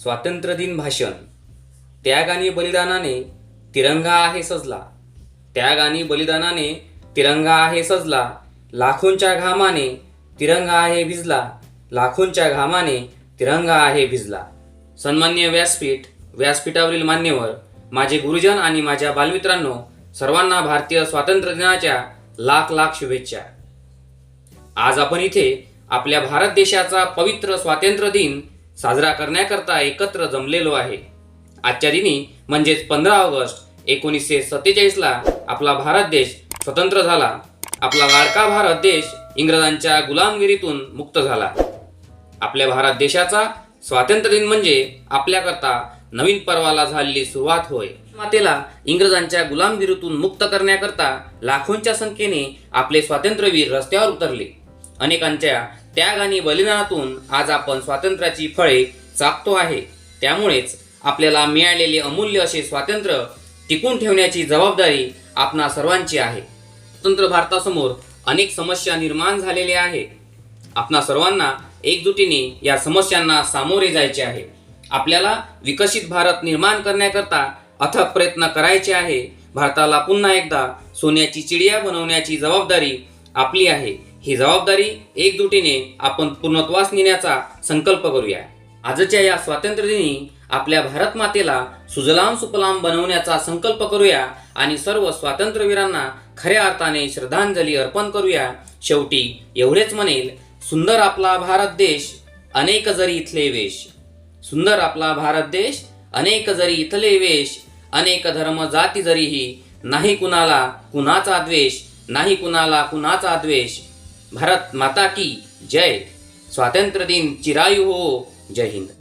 स्वातंत्र्यदिन भाषण. त्याग आणि बलिदानाने तिरंगा आहे सजला. त्याग आणि बलिदानाने तिरंगा आहे सजला. लाखोंच्या घामाने तिरंगा आहे भिजला. लाखोंच्या घामाने तिरंगा आहे भिजला. सन्मान्य व्यासपीठ व्यासपीठावरील मान्यवर माझे गुरुजन आणि माझ्या बालमित्रांनो सर्वांना भारतीय स्वातंत्र्य दिनाच्या लाख लाख शुभेच्छा. आज आपण इथे आपल्या भारत देशाचा पवित्र स्वातंत्र्य दिन साजरा करण्याकरता एकत्र जमलेलो आहे. आजच्या दिनी म्हणजेच पंधरा ऑगस्ट एकोणीसशे सत्तेचाळीसला आपला भारत देश स्वतंत्र झाला. आपला लाडका भारत देश इंग्रजांच्या गुलामगिरीतून मुक्त झाला. आपल्या भारत देशाचा स्वातंत्र्य दिन म्हणजे आपल्याकरता नवीन पर्वाला झालेली सुरुवात होय. मातेला इंग्रजांच्या गुलामगिरीतून मुक्त करण्याकरता लाखोंच्या संख्येने आपले स्वातंत्र्यवीर रस्त्यावर उतरले. अनेकांच्या त्याग आणि बलिदानातून आज आपण स्वातंत्र्याची फळे चाकतो आहे. त्यामुळेच आपल्याला मिळालेले अमूल्य असे स्वातंत्र्य टिकून ठेवण्याची जबाबदारी आपणा सर्वांची आहे. स्वतंत्र भारतासमोर अनेक समस्या निर्माण झालेल्या आहे आपणा सर्वांना एकजुटीने या समस्यांना सामोरे जायचे आहे. आपल्याला विकसित भारत निर्माण करण्याकरता अथक प्रयत्न करायचे आहे. भारताला पुन्हा एकदा सोन्याची चिडिया बनवण्याची जबाबदारी आपली आहे. ही जबाबदारी एकजुटीने आपण पूर्णत्वास नेण्याचा संकल्प करूया. आजच्या या स्वातंत्र्यदिनी आपल्या भारत मातेला सुजलाम सुफलाम बनवण्याचा संकल्प करूया आणि सर्व स्वातंत्र्यवीरांना खऱ्या अर्थाने श्रद्धांजली अर्पण करूया. शेवटी एवढेच म्हणेल सुंदर आपला भारत देश अनेक जरी इथले वेश. सुंदर आपला भारत देश अनेक जरी इथले वेश अनेक धर्म जाती जरीही नाही कुणाला कुणाचा द्वेष नाही कुणाला कुणाचा द्वेष. भारत माता की जय। स्वातंत्र्य दिन चिरायू हो। जय हिंद।